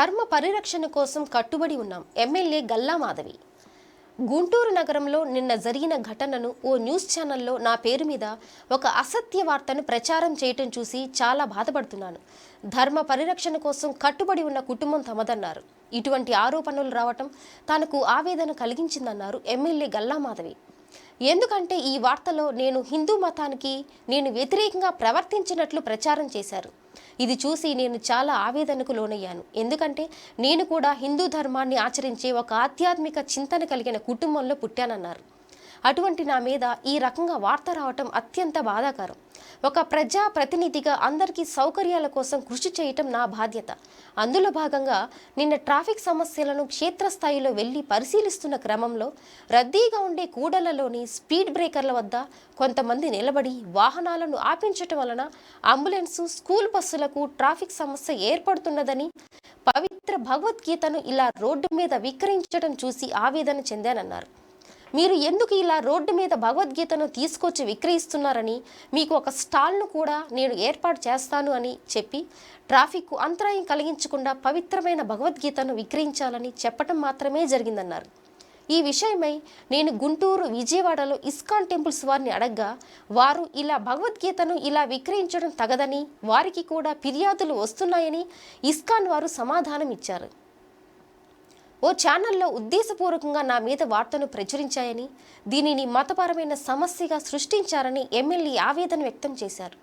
ధర్మ పరిరక్షణ కోసం కట్టుబడి ఉన్నాం. ఎమ్మెల్యే గల్లా మాధవి. గుంటూరు నగరంలో నిన్న జరిగిన ఘటనను ఓ న్యూస్ ఛానల్లో నా పేరు మీద ఒక అసత్య వార్తను ప్రచారం చేయటం చూసి చాలా బాధపడుతున్నాను. ధర్మ పరిరక్షణ కోసం కట్టుబడి ఉన్న కుటుంబం తమదన్నారు. ఇటువంటి ఆరోపణలు రావటం తనకు ఆవేదన కలిగించిందన్నారు ఎమ్మెల్యే గల్లా మాధవి. ఎందుకంటే ఈ వార్తలో నేను హిందూ మతానికి నేను వ్యతిరేకంగా ప్రవర్తించినట్లు ప్రచారం చేశారు. ఇది చూసి నేను చాలా ఆవేదనకు లోనయ్యాను. ఎందుకంటే నేను కూడా హిందూ ధర్మాన్ని ఆచరించే ఒక ఆధ్యాత్మిక చింతన కలిగిన కుటుంబంలో పుట్టానన్నారు. అటువంటి నా మీద ఈ రకంగా వార్త రావటం అత్యంత బాధాకరం. ఒక ప్రజా ప్రతినిధిగా అందరికీ సౌకర్యాల కోసం కృషి చేయటం నా బాధ్యత. అందులో భాగంగా నిన్న ట్రాఫిక్ సమస్యలను క్షేత్రస్థాయిలో వెళ్ళి పరిశీలిస్తున్న క్రమంలో రద్దీగా ఉండే కూడలలోని స్పీడ్ బ్రేకర్ల వద్ద కొంతమంది నిలబడి వాహనాలను ఆపించటం వలన అంబులెన్సు స్కూల్ బస్సులకు ట్రాఫిక్ సమస్య ఏర్పడుతున్నదని పవిత్ర భగవద్గీతను ఇలా రోడ్డు మీద విక్రయించడం చూసి ఆవేదన చెందానన్నారు. మీరు ఎందుకు ఇలా రోడ్డు మీద భగవద్గీతను తీసుకొచ్చి విక్రయిస్తున్నారని మీకు ఒక స్టాల్ను కూడా నేను ఏర్పాటు చేస్తాను అని చెప్పి ట్రాఫిక్కు అంతరాయం కలిగించకుండా పవిత్రమైన భగవద్గీతను విక్రయించాలని చెప్పటం మాత్రమే జరిగిందన్నారు. ఈ విషయమై నేను గుంటూరు విజయవాడలో ఇస్కాన్ టెంపుల్స్ వారిని అడగ్గా వారు ఇలా భగవద్గీతను ఇలా విక్రయించడం తగదని వారికి కూడా ఫిర్యాదులు వస్తున్నాయని ఇస్కాన్ వారు సమాధానం ఇచ్చారు ఓ ఛానల్లో ఉద్దేశపూర్వకంగా నా మీద వార్తను ప్రచురించాయని దీనిని మతపరమైన సమస్యగా సృష్టించారని ఎమ్మెల్యే ఆవేదన వ్యక్తం చేశారు.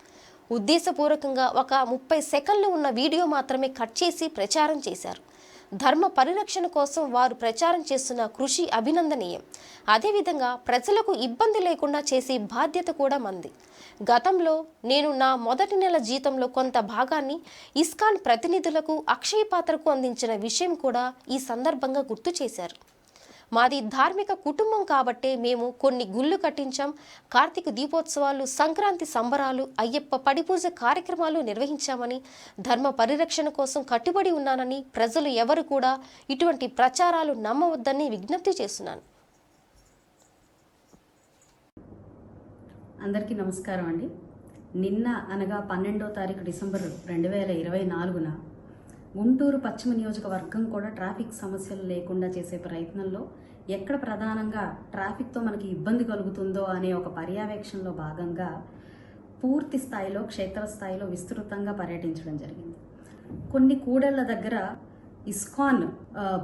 ఉద్దేశపూర్వకంగా ఒక ముప్పై సెకండ్లు ఉన్న వీడియో మాత్రమే కట్ చేసి ప్రచారం చేశారు. ధర్మ పరిరక్షణ కోసం వారు ప్రచారం చేస్తున్న కృషి అభినందనీయం. అదేవిధంగా ప్రజలకు ఇబ్బంది లేకుండా చేసే బాధ్యత కూడా మంది. గతంలో నేను నా మొదటి నెల జీతంలో కొంత భాగాన్ని ఇస్కాన్ ప్రతినిధులకు అక్షయ పాత్రకు అందించిన విషయం కూడా ఈ సందర్భంగా గుర్తు చేశారు. మాది ధార్మిక కుటుంబం కాబట్టే మేము కొన్ని గుళ్ళు కట్టించాం. కార్తీక దీపోత్సవాలు సంక్రాంతి సంబరాలు అయ్యప్ప పడిపూజ కార్యక్రమాలు నిర్వహించామని ధర్మ పరిరక్షణ కోసం కట్టుబడి ఉన్నానని ప్రజలు ఎవరు కూడా ఇటువంటి ప్రచారాలు నమ్మవద్దని విజ్ఞప్తి చేస్తున్నాను. అందరికీ నమస్కారం అండి. నిన్న అనగా పన్నెండో తారీఖు డిసెంబర్ రెండు వేల ఇరవై నాలుగున గుంటూరు పశ్చిమ నియోజకవర్గం కూడా ట్రాఫిక్ సమస్యలు లేకుండా చేసే ప్రయత్నంలో ఎక్కడ ప్రధానంగా ట్రాఫిక్తో మనకి ఇబ్బంది కలుగుతుందో అనే ఒక పర్యవేక్షణలో భాగంగా పూర్తి స్థాయిలో క్షేత్రస్థాయిలో విస్తృతంగా పర్యటించడం జరిగింది. కొన్ని కూడళ్ళ దగ్గర ఇస్కాన్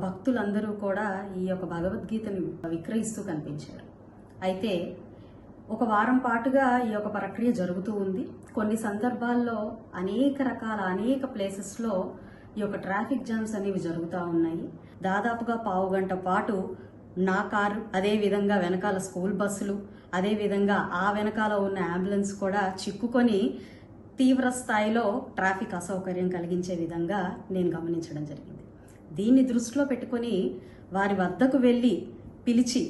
భక్తులందరూ కూడా ఈ యొక్క భగవద్గీతను విక్రయిస్తూ కనిపించారు. అయితే ఒక వారం పాటుగా ఈ యొక్క ప్రక్రియ జరుగుతూ ఉంది. కొన్ని సందర్భాల్లో అనేక రకాల అనేక ప్లేసెస్లో ఈ యొక్క ట్రాఫిక్ జామ్స్ అనేవి జరుగుతూ ఉన్నాయి. దాదాపుగా పావు గంట పాటు నా కారు అదే విధంగా వెనకాల స్కూల్ బస్సులు అదే విధంగా ఆ వెనకాల ఉన్న అంబులెన్స్ కూడా చిక్కుకొని తీవ్ర స్థాయిలో ట్రాఫిక్ అసౌకర్యం కలిగించే విధంగా నేను గమనించడం జరిగింది. దీన్ని దృష్టిలో పెట్టుకొని వారి వద్దకు వెళ్ళి పిలిచి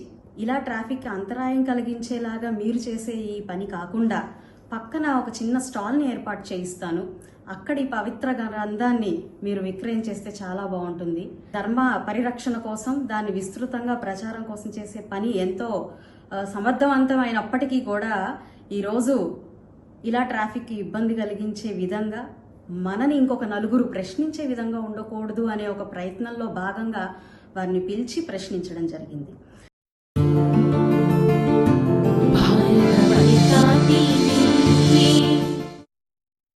ఇలా ట్రాఫిక్ అంతరాయం కలిగించేలాగా మీరు చేసే ఈ పని కాకుండా పక్కన ఒక చిన్న స్టాల్ని ఏర్పాటు చేయిస్తాను. అక్కడి పవిత్ర గ్రంథాన్ని మీరు విక్రయం చేస్తే చాలా బాగుంటుంది ధర్మ పరిరక్షణ కోసం దాన్ని విస్తృతంగా ప్రచారం కోసం చేసే పని ఎంతో సమర్థవంతమైనప్పటికీ కూడా ఈరోజు ఇలా ట్రాఫిక్కి ఇబ్బంది కలిగించే విధంగా మనని ఇంకొక నలుగురు ప్రశ్నించే విధంగా ఉండకూడదు అనే ఒక ప్రయత్నంలో భాగంగా వారిని పిలిచి ప్రశ్నించడం జరిగింది Yeah.